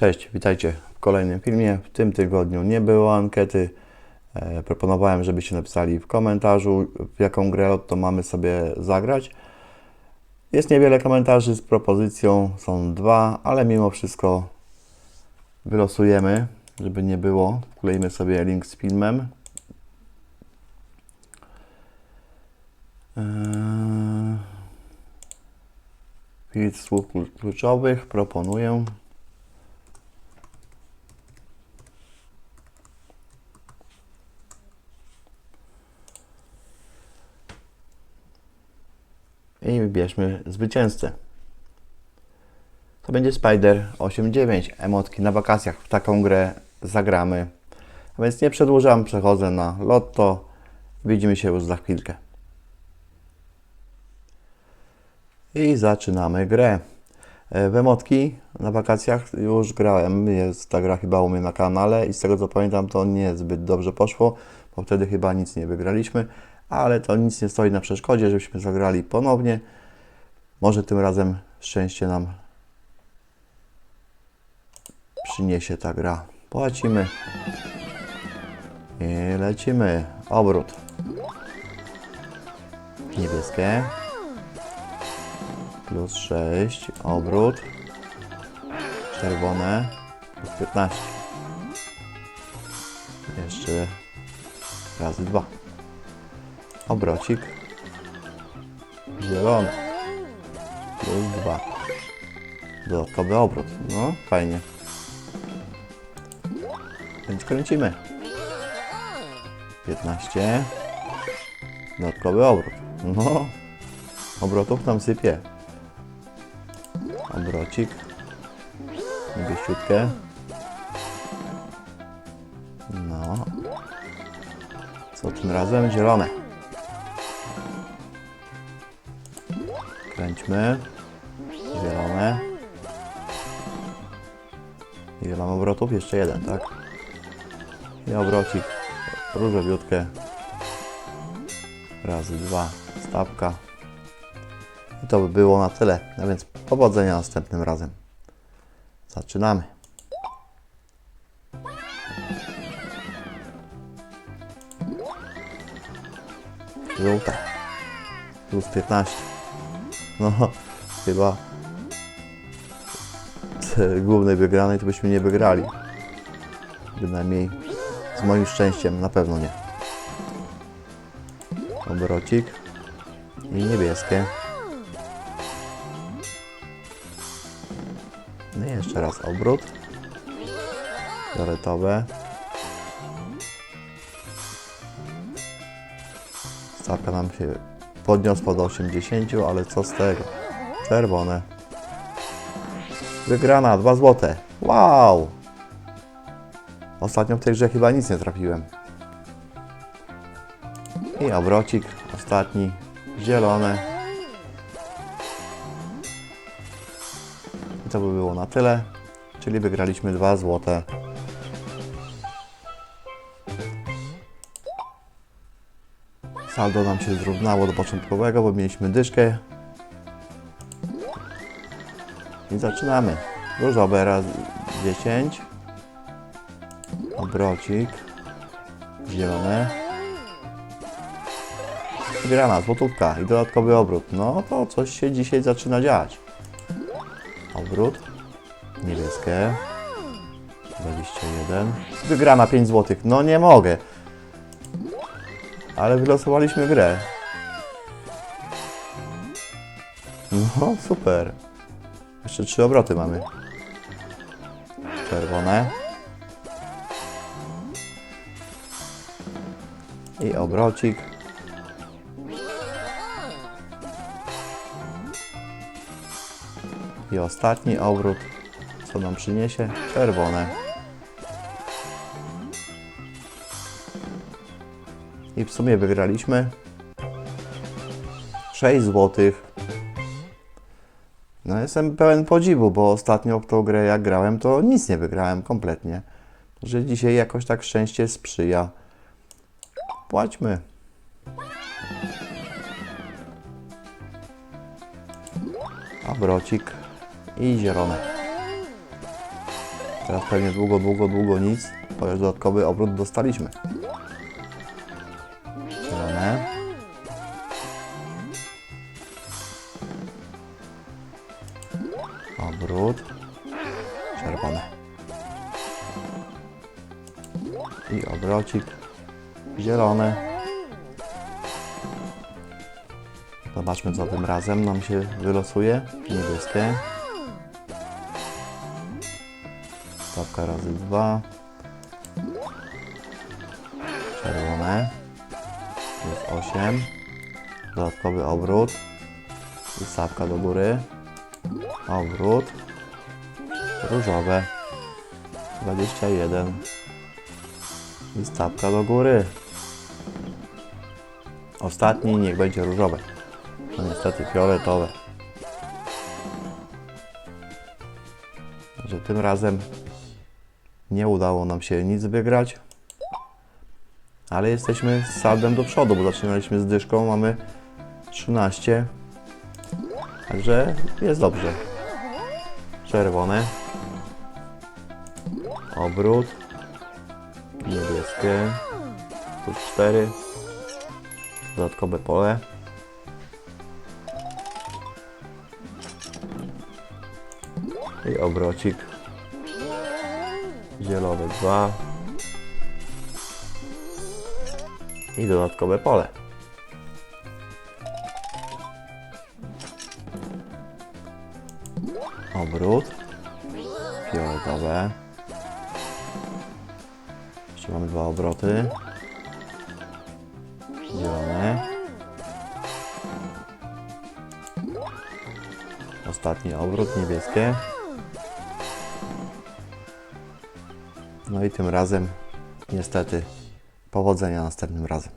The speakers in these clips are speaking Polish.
Cześć, witajcie w kolejnym filmie. W tym tygodniu nie było ankiety. E, proponowałem, żebyście napisali w komentarzu, w jaką grę to mamy sobie zagrać. Jest niewiele komentarzy z propozycją, są dwa, ale mimo wszystko wylosujemy, żeby nie było. Wklejmy sobie link z filmem. Filtr słów klu- kluczowych proponuję. I wybierzmy zwycięzcę. To będzie Spider 89. Emotki na wakacjach. W taką grę zagramy. A więc nie przedłużam, przechodzę na lotto. Widzimy się już za chwilkę. I zaczynamy grę. E, W emotki na wakacjach już grałem. Jest ta gra chyba u mnie na kanale i z tego co pamiętam to nie zbyt dobrze poszło, bo wtedy chyba nic nie wygraliśmy, ale to nic nie stoi na przeszkodzie, żebyśmy zagrali ponownie. Może tym razem szczęście nam przyniesie ta gra. Płacimy i lecimy. Obrót. Niebieskie. Plus 6. Obrót. Czerwone. Plus 15. Jeszcze razy dwa. Obrocik. Zielony. Plus 2. Dodatkowy obrót. No, fajnie. Więc kręcimy. 15. Dodatkowy obrót. No, obrotów tam sypie. Obrocik. Niebieściutkę. No. Co tym razem? Zielone. Kręćmy. Zielone. Ile mam obrotów? Jeszcze jeden, tak? I obrocik. Różowiutkę. Razy dwa. Stawka. I to by było na tyle. A więc powodzenia następnym razem. Zaczynamy. Żółta. Plus 15. No, chyba głównej wygranej to byśmy nie wygrali. Bynajmniej z moim szczęściem na pewno nie. Obrocik. I niebieskie. No i jeszcze raz obrót. Fioletowe. Stawka nam się podniosła do 80, ale co z tego? Czerwone. Wygrana, 2 złote. Wow! Ostatnio w tej grze chyba nic nie trafiłem. I obrocik, ostatni, zielone. I to by było na tyle, czyli wygraliśmy 2 złote. Saldo nam się zrównało do początkowego, bo mieliśmy dyszkę. I zaczynamy. Różowe raz 10. Obrocik. Zielone. Grana, złotówka i dodatkowy obrót. No to coś się dzisiaj zaczyna dziać. Obrót. Niebieskie. 21. Wygrana 5 zł. No nie mogę. Ale wylosowaliśmy grę. No super. Jeszcze trzy obroty mamy. Czerwone. I obrocik. I ostatni obrót. Co nam przyniesie? Czerwone. I w sumie wygraliśmy 6 złotych. No jestem pełen podziwu, bo ostatnio w tą grę jak grałem, to nic nie wygrałem kompletnie. Że dzisiaj jakoś tak szczęście sprzyja. Płaćmy. Obrocik i zielone. Teraz pewnie długo, długo, długo nic, chociaż dodatkowy obrót dostaliśmy. Obrót. Czerwone. I obrocik. Zielone. Zobaczmy co tym razem nam się wylosuje. Niebieskie. Stawka razy dwa. Czerwone. Jest 8. Dodatkowy obrót. I stawka do góry. Obrót. Różowe. 21. I stawka do góry. Ostatni niech będzie różowe. No niestety fioletowe. Że tym razem nie udało nam się nic wygrać. Ale jesteśmy z saldem do przodu, bo zaczynaliśmy z dyszką, mamy 13. Także jest dobrze. Czerwone. Obrót. Niebieskie. Plus 4. Dodatkowe pole. I obrocik. Zielone 2. I dodatkowe pole. Obrót. Fioletowe. Jeszcze mamy dwa obroty. Zielone. Ostatni obrót, niebieskie. No i tym razem niestety powodzenia następnym razem.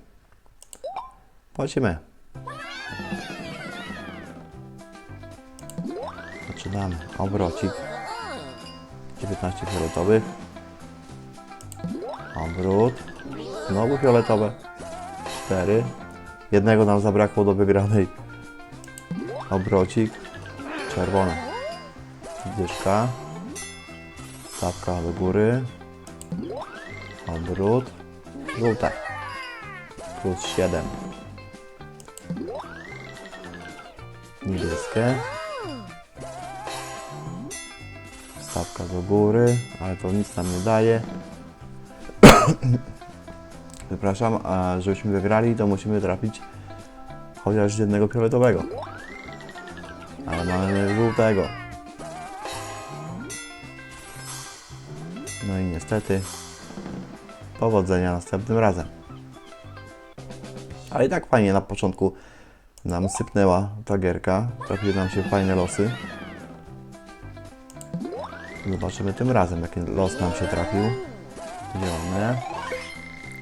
Płacimy. Zaczynamy. Obrocik. 19 fioletowych. Obrót. Znowu fioletowe. 4. Jednego nam zabrakło do wygranej. Obrocik. Czerwone. Dyszka. Stawka do góry. Obrót. Żółte. Plus 7. Niebieskie. Do góry, ale to nic nam nie daje. Przepraszam, a żebyśmy wygrali, to musimy trafić chociaż jednego fioletowego. Ale mamy żółtego. No i niestety powodzenia następnym razem. Ale i tak fajnie na początku nam sypnęła ta gierka. Trafiły nam się fajne losy. Zobaczymy tym razem, jaki los nam się trafił. Zielone.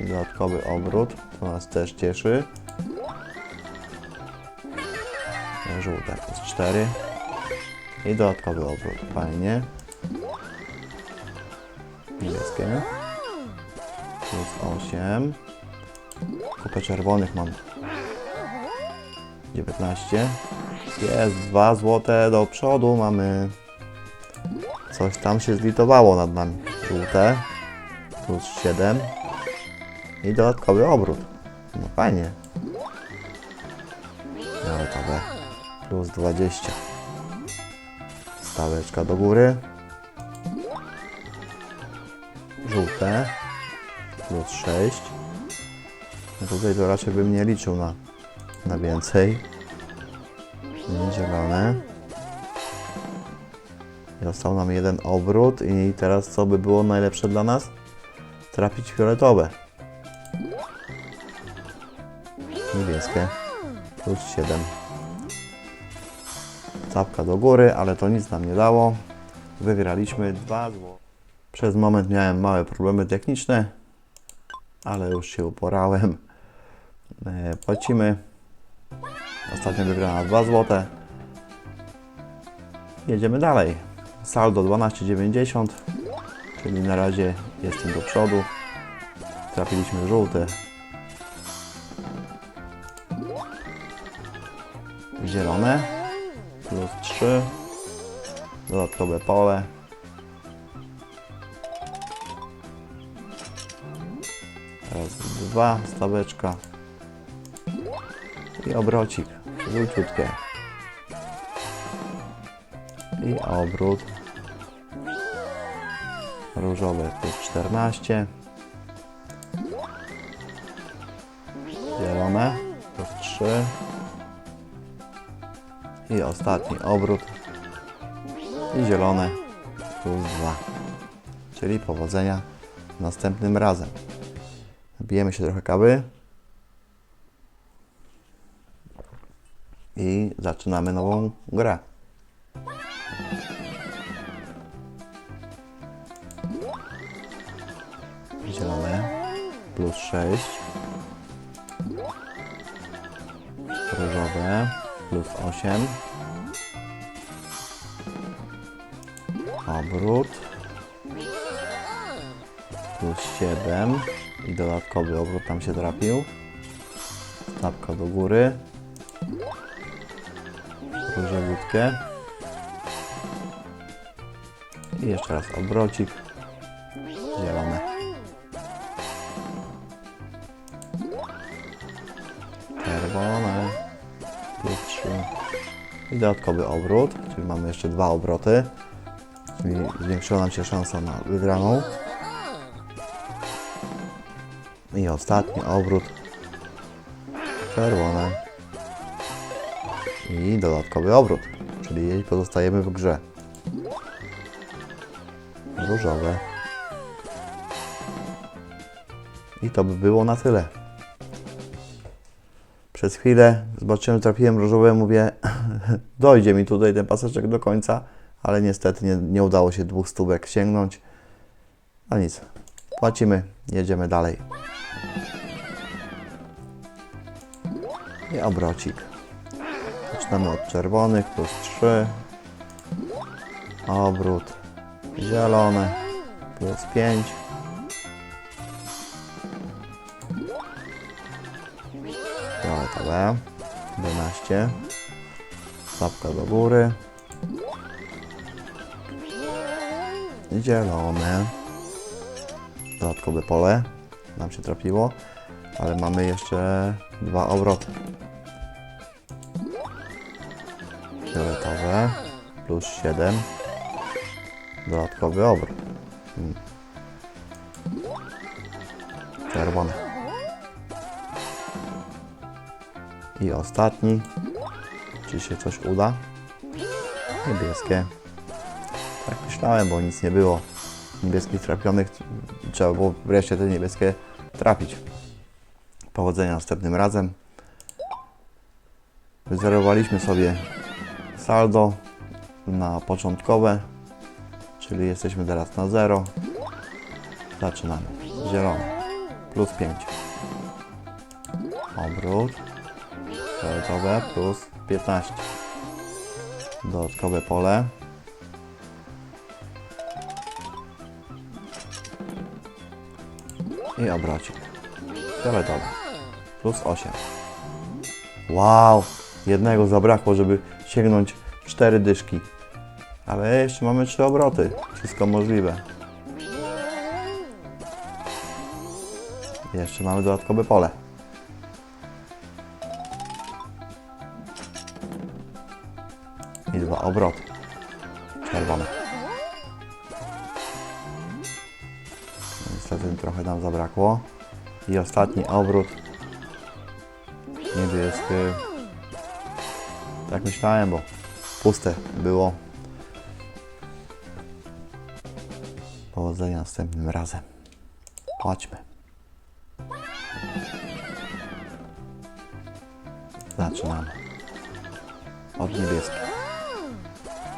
Dodatkowy obrót, to nas też cieszy. Żółte plus 4. I dodatkowy obrót, fajnie. Niebieskie. Plus 8. Kupę czerwonych mam. 19. Jest 2 złote do przodu mamy. Coś tam się zlitowało nad nami. Żółte. Plus 7. I dodatkowy obrót. No fajnie. Fioletowe. Plus 20. Staweczka do góry. Żółte. Plus 6. No tutaj to raczej bym nie liczył na, na więcej. Zielone. Został nam jeden obrót i teraz co by było najlepsze dla nas? Trafić fioletowe. Niebieskie. Plus 7. Czapka do góry, ale to nic nam nie dało. Wygraliśmy 2 zł. Przez moment miałem małe problemy techniczne, ale już się uporałem. E, Płacimy. Ostatnio wygrana 2 zł. Jedziemy dalej. Saldo 12,90, czyli na razie jestem do przodu. Trafiliśmy żółty. Zielone plus 3. Dodatkowe pole. Teraz dwa, staweczka i obrocik, żółciutkie. I obrót. Różowe plus 14. Zielone plus 3. I ostatni obrót. I zielone plus 2. Czyli powodzenia następnym razem. Bijemy się trochę kawy. I zaczynamy nową grę. 6. Różowe plus 8. Obrót plus 7 i dodatkowy obrót tam się trafił. Stawka do góry. Różowutkie. I jeszcze raz obrocik. Zielone. I dodatkowy obrót, czyli mamy jeszcze dwa obroty. Czyli zwiększyła nam się szansa na wygraną. I ostatni obrót. Czerwone. I dodatkowy obrót. Czyli pozostajemy w grze. Różowe. I to by było na tyle. Przez chwilę zobaczyłem, trafiłem różowe, mówię, dojdzie mi tutaj ten paseczek do końca, ale niestety nie, nie udało się dwóch stówek sięgnąć. A nic, płacimy, jedziemy dalej. I obrocik. Zaczynamy od czerwonych, plus 3. Obrót. Zielone, plus 5. Fioletowe, 12. Stawka do góry. Zielone. Dodatkowe pole nam się trafiło, ale mamy jeszcze dwa obroty. Fioletowe plus 7. Dodatkowy obrót. Mm. Czerwone. I ostatni. Czy się coś uda? Niebieskie. Tak myślałem, bo nic nie było. Niebieskich trafionych. Trzeba było wreszcie te niebieskie trafić. Powodzenia następnym razem. Wyzerowaliśmy sobie saldo na początkowe, czyli jesteśmy teraz na 0. Zaczynamy. Zielone. Plus 5. Obrót. Fioletowe plus 15. Dodatkowe pole. I obrocik. Fioletowy. Plus 8. Wow! Jednego zabrakło, żeby sięgnąć cztery dyszki. Ale jeszcze mamy trzy obroty. Wszystko możliwe. Jeszcze mamy dodatkowe pole. Czerwone. No, Niestety trochę nam zabrakło. I ostatni obrót. Niebieski. Tak myślałem, bo puste było. Powodzenia następnym razem. Chodźmy. Zaczynamy. Od niebieskich.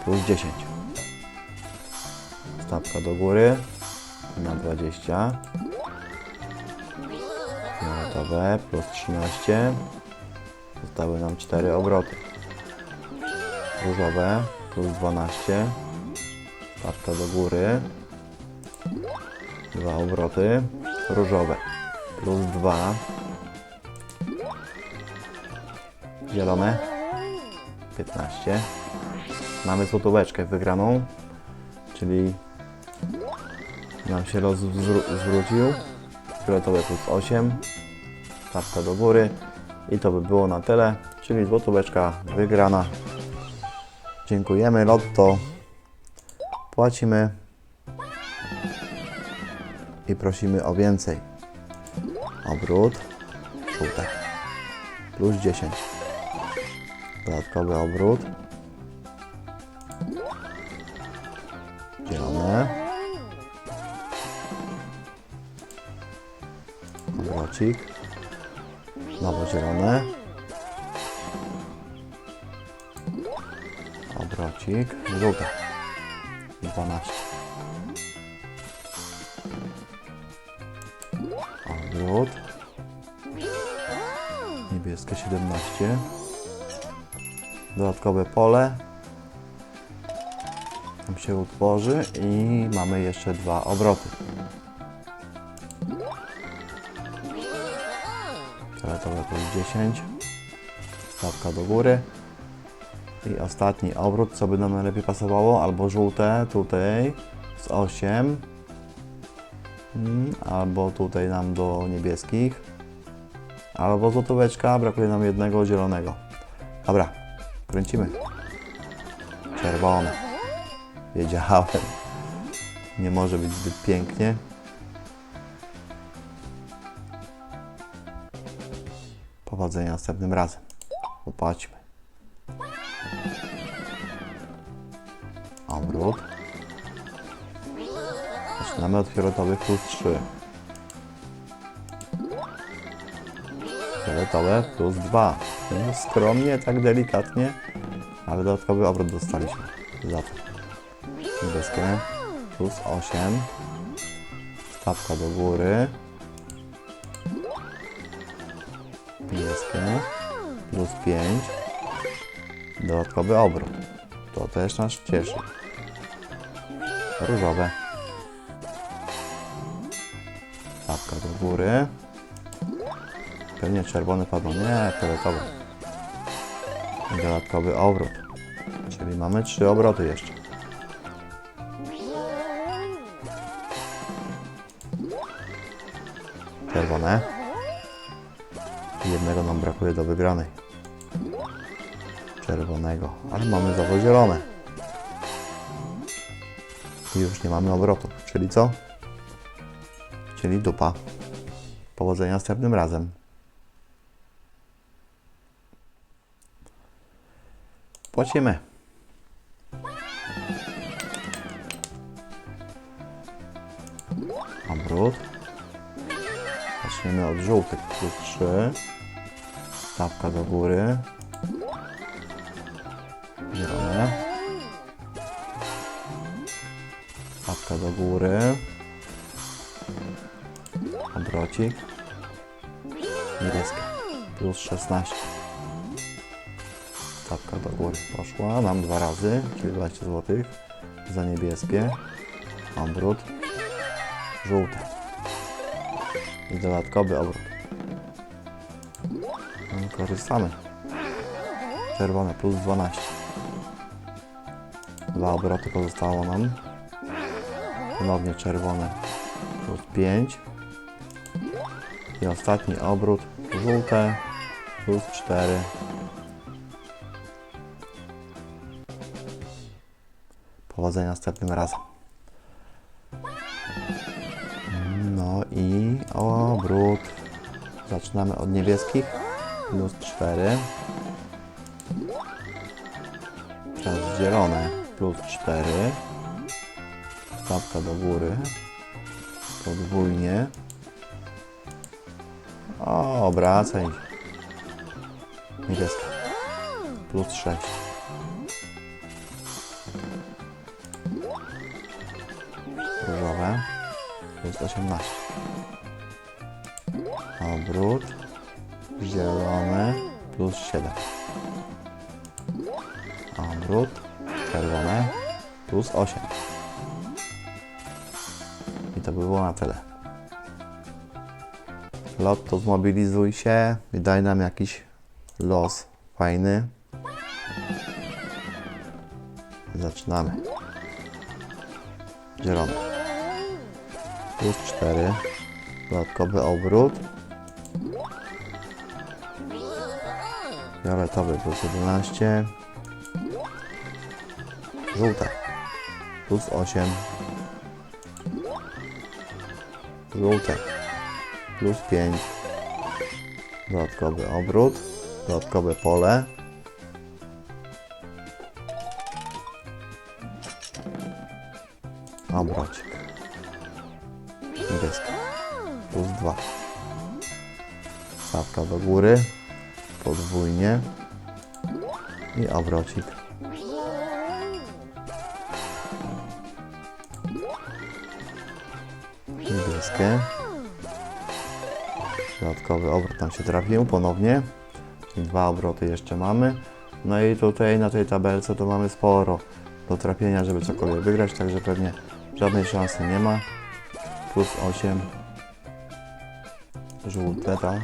Plus 10. Stawka do góry. Na 20. Fioletowe plus 13. Zostały nam 4 obroty. Różowe plus 12. Stawka do góry. Dwa obroty. Różowe plus 2. Zielone 15. Mamy złotóweczkę wygraną, czyli nam się los zwró- zwrócił. fioletowe plus 8. Stawka do góry. I to by było na tyle. Czyli złotóweczka wygrana. Dziękujemy Lotto. Płacimy. I prosimy o więcej. Obrót. Żółte. Plus 10. Dodatkowy obrót. Obrocik. Znowu zielone. Obrocik. Żółte. 12. Obrót. Niebieskie 17. Dodatkowe pole. Tam się utworzy i mamy jeszcze dwa obroty. Fioletowe plus 10. Stawka do góry. I ostatni obrót, co by nam najlepiej pasowało, albo żółte tutaj z 8. Mm, Albo tutaj nam do niebieskich. Albo złotóweczka, brakuje nam jednego zielonego. Dobra, kręcimy. Czerwone. Wiedziałem. Nie może być zbyt pięknie. Powodzenia następnym razem. Popatrzmy. Obrót. Zaczynamy od fioletowych plus 3. Fioletowe plus 2. No, skromnie, tak delikatnie, ale dodatkowy obrót dostaliśmy. Za to. Niebieskie plus 8. Stawka do góry. Plus 5. Dodatkowy obrót. To też nas cieszy. Różowe. Stawka do góry. Pewnie czerwony padł. Nie, fioletowy. Dodatkowy obrót. Czyli mamy trzy obroty jeszcze. Czerwone. Jednego nam brakuje do wygranej. Czerwonego. Ale mamy znowu zielone. I już nie mamy obrotów. Czyli co? Czyli dupa. Powodzenia następnym razem. Płacimy. Obrót. Zaczniemy od żółtych. Plus 3. Stawka do góry. Zielone. Stawka do góry. Obrocik. Niebieskie. Plus 16. Stawka do góry poszła. Nam dwa razy, czyli 20 zł. Za niebieskie. Obrót. Żółte. I dodatkowy obrót. Korzystamy. Czerwone plus 12. Dwa obroty pozostało nam. Ponownie czerwone plus 5. I ostatni obrót żółte plus 4. Powodzenia następnym razem. No i obrót. Zaczynamy od niebieskich. Plus 4. Teraz zielone. Plus 4. Stawka do góry. Podwójnie. O, obracaj. Niebieska. Plus 6. Różowe. Plus 18. Obrót. Zielone. Plus 7. Obrót. Czerwone. Plus 8. I to by było na tyle. Lotto, zmobilizuj się i daj nam jakiś los fajny. Zaczynamy. Zielony. Plus 4. Dodatkowy obrót. Fioletowy plus 11. Żółte. Plus 8. Żółte. Plus 5. Dodatkowy obrót. Dodatkowe pole. Obrocik. Niebieski. Plus 2. Stawka do góry. Podwójnie. I obrocik. Niebieskie. Dodatkowy obrót nam się trafił ponownie. Dwa obroty jeszcze mamy. No i tutaj na tej tabelce to mamy sporo do trafienia, żeby cokolwiek wygrać, także pewnie żadnej szansy nie ma. Plus 8. Żółte, tak.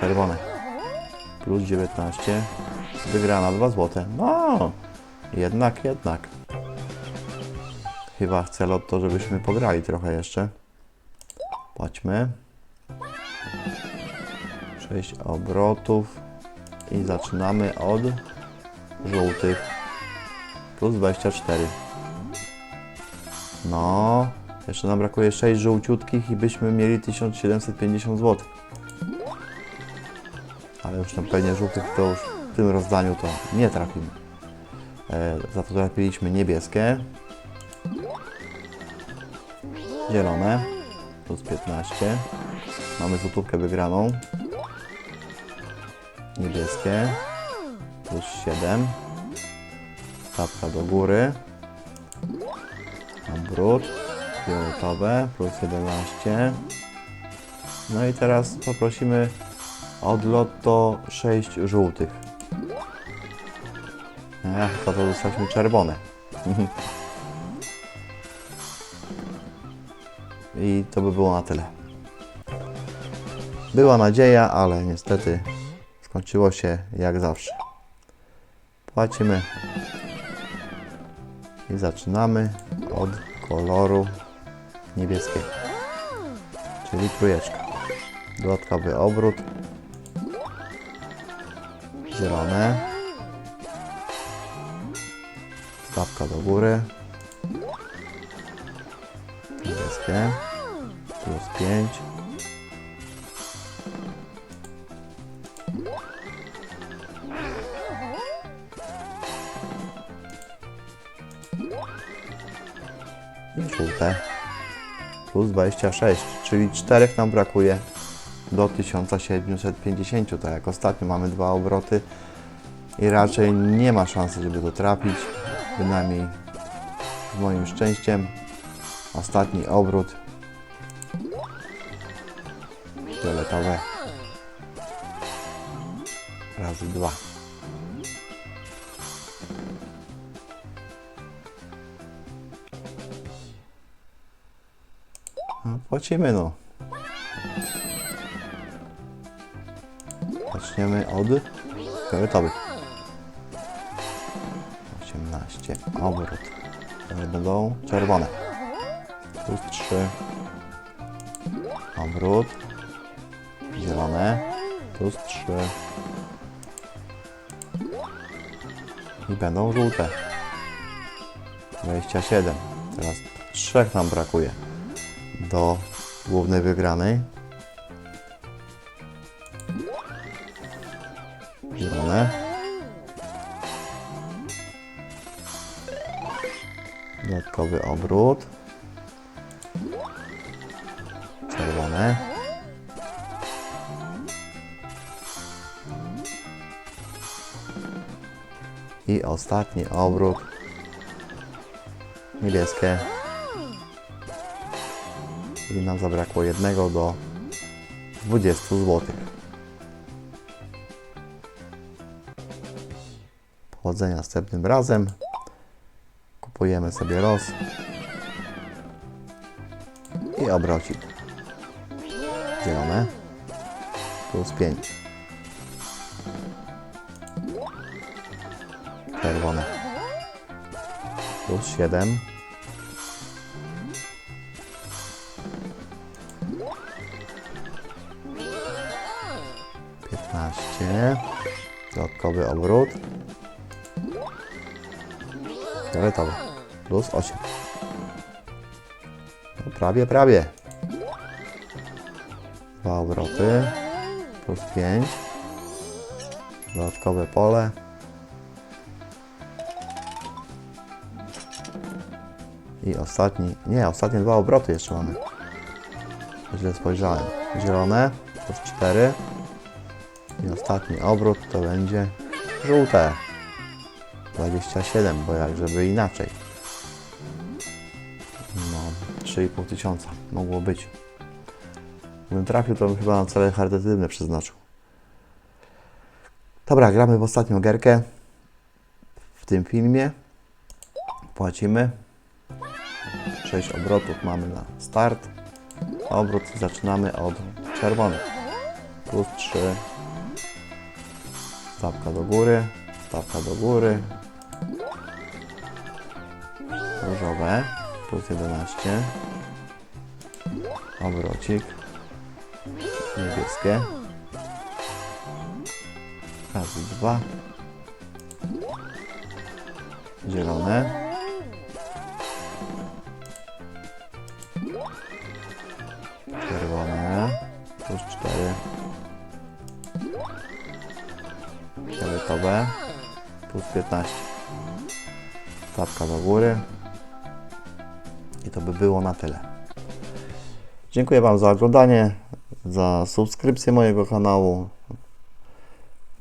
Czerwone. Plus 19. Wygrana 2 złote. No, jednak, jednak. Chyba chcę lotto, żebyśmy pograli trochę jeszcze. Patrzmy. 6 obrotów. I zaczynamy od żółtych. Plus 24. No, jeszcze nam brakuje 6 żółciutkich i byśmy mieli 1750 zł. Ale już tam pewnie żółtych to już w tym rozdaniu to nie trafimy. E, za to trafiliśmy niebieskie. Zielone. Plus 15. Mamy złotówkę wygraną. Niebieskie. Plus 7. Stawka do góry. Obrót. Fioletowe. Plus 11. No i teraz poprosimy od lotto 6 żółtych. Ech, to to dostaliśmy czerwone. I to by było na tyle. Była nadzieja, ale niestety skończyło się jak zawsze. Płacimy i zaczynamy od koloru niebieskiego, czyli trójeczka. Dodatkowy obrót, zielone, stawka do góry, niebieskie, plus 5, i żółte. Plus 26, czyli 4 nam brakuje do 1750, tak jak ostatnio mamy dwa obroty i raczej nie ma szansy, żeby to trafić, bynajmniej z moim szczęściem. Ostatni obrót fioletowe razy dwa. No, płacimy no. Zaczniemy od fioletowych. 18. Obrót. Będą czerwone. Plus 3. Obrót. Zielone. Plus 3. I będą żółte. 27. Teraz trzech nam brakuje do głównej wygranej. Zielone. Dodatkowy obrót. Czerwone. I ostatni obrót. Niebieskie. I nam zabrakło jednego do 20 zł. powodzenia następnym razem. Kupujemy sobie los i obrocik. Zielone. Plus 5. Czerwone. Plus 7. Piętnaście. Dodatkowy obrót. Fioletowy. Plus 8. No prawie, prawie. Dwa obroty. Plus 5. Dodatkowe pole. I ostatni, nie, ostatnie dwa obroty jeszcze mamy. Źle spojrzałem. Zielone, plus 4. I ostatni obrót to będzie żółte. 27, bo jak żeby inaczej. No, 3,5 tysiąca mogło być. Gdybym trafił, to bym chyba na cele charytatywne przeznaczył. Dobra, gramy w ostatnią gierkę w tym filmie. Płacimy. 6 obrotów mamy na start. Obrót zaczynamy od czerwonych. Plus 3. Stawka do góry. Stawka do góry. Różowe. Plus 11. Obrocik. Niebieskie. Razy dwa. Zielone. Czerwone. Plus 4. Fioletowe. Plus 15. Stawka do góry. I to by było na tyle. Dziękuję Wam za oglądanie, za subskrypcję mojego kanału.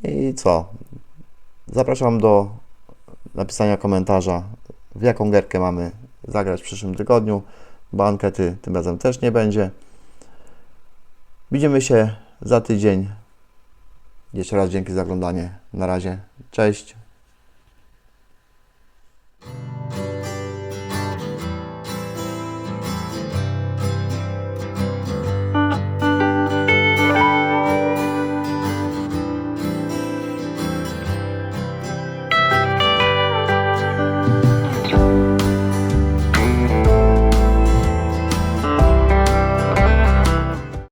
I co? Zapraszam do napisania komentarza, w jaką gierkę mamy zagrać w przyszłym tygodniu, bo ankiety tym razem też nie będzie. Widzimy się za tydzień. Jeszcze raz dzięki za oglądanie. Na razie. Cześć.